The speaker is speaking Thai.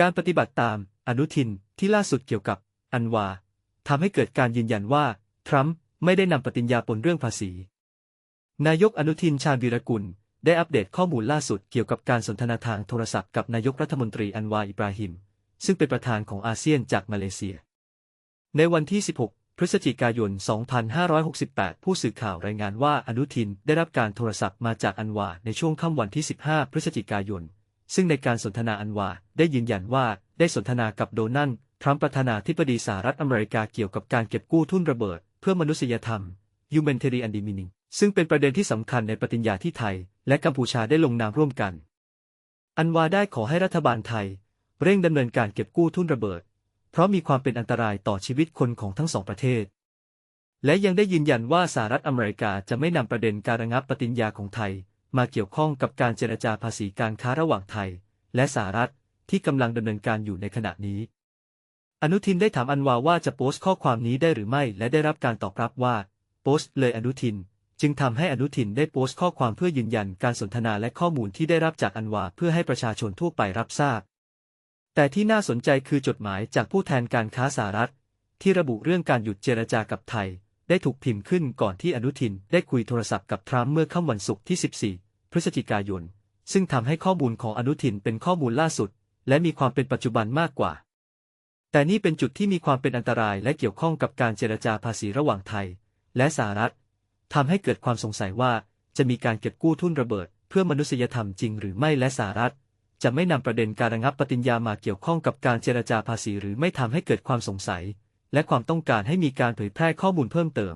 การปฏิบัติตามอนุทินที่ล่าสุดเกี่ยวกับ อันวาทำให้เกิดการยืนยันว่า ทรัมป์ไม่ได้นำปฏิญญาปนเรื่องภาษี นายกอนุทินชาญวีรกุล ได้อัปเดตข้อมูลล่าสุดเกี่ยวกับการสนทนาทางโทรศัพท์กับนายกรัฐมนตรีอันวาอิบราฮิม ซึ่งเป็นประธานของอาเซียนจากมาเลเซีย ในวันที่ 16 พฤศจิกายน 2568 ผู้สื่อข่าวรายงานว่าอนุทินได้รับการโทรศัพท์มาจากอันวาในช่วงค่ำวันที่ 15 พฤศจิกายน ซึ่งในการสนทนาอันวาได้ยืนยันว่าได้สนทนากับโดนัลด์ทรัมป์ประธานาธิบดีสหรัฐอเมริกาเกี่ยวกับการเก็บกู้ทุนระเบิด เพื่อมนุษยธรรม humanitarian demining ซึ่งเป็นประเด็นที่สำคัญในปฏิญญาที่ไทย และกัมพูชาได้ลงนามร่วมกัน อันวาได้ขอให้รัฐบาลไทย เร่งดำเนินการเก็บกู้ทุนระเบิด เพราะมีความเป็นอันตรายต่อชีวิตคนของทั้งสองประเทศ และยังได้ยืนยันว่าสหรัฐอเมริกาจะไม่นำประเด็นการระงับปฏิญญาของไทย มาเกี่ยวข้องกับการเจรจาภาษีการค้าระหว่างไทย และสหรัฐที่กำลังดำเนินการอยู่ในขณะนี้ อนุทินได้ถามอันวาว่าจะโพสต์ข้อความนี้ได้หรือไม่และได้รับการตอบรับว่า โพสต์เลยอนุทิน จึงทำให้อนุทินได้โพสต์ข้อความเพื่อยืนยันการสนทนาและข้อมูลที่ได้รับจากอันวาเพื่อให้ประชาชนทั่วไปรับทราบ แต่ที่น่าสนใจคือจดหมายจากผู้แทนการค้าสหรัฐ ที่ระบุเรื่องการหยุดเจรจากับไทย ได้ถูกพิมพ์ขึ้นก่อนที่อนุทินได้คุยโทรศัพท์กับทรัมป์เมื่อค่ำวันศุกร์ที่ 14 พฤศจิกายน ซึ่งทำให้ข้อมูลของอนุทินเป็นข้อมูลล่าสุด และมีความเป็นปัจจุบันมากกว่า แต่นี่เป็นจุดที่มีความเป็นอันตรายและเกี่ยวข้องกับการเจรจาภาษีระหว่างไทย และสหรัฐทำให้เกิดความสงสัยว่าจะมีการเก็บกู้ทุนระเบิด เพื่อมนุษยธรรมจริงหรือไม่และสหรัฐ จะไม่นำประเด็นการระงับปฏิญญามาเกี่ยวข้องกับการเจรจาภาษีหรือไม่ทำให้เกิดความสงสัย และความต้องการให้มีการเผยแพร่ข้อมูลเพิ่มเติม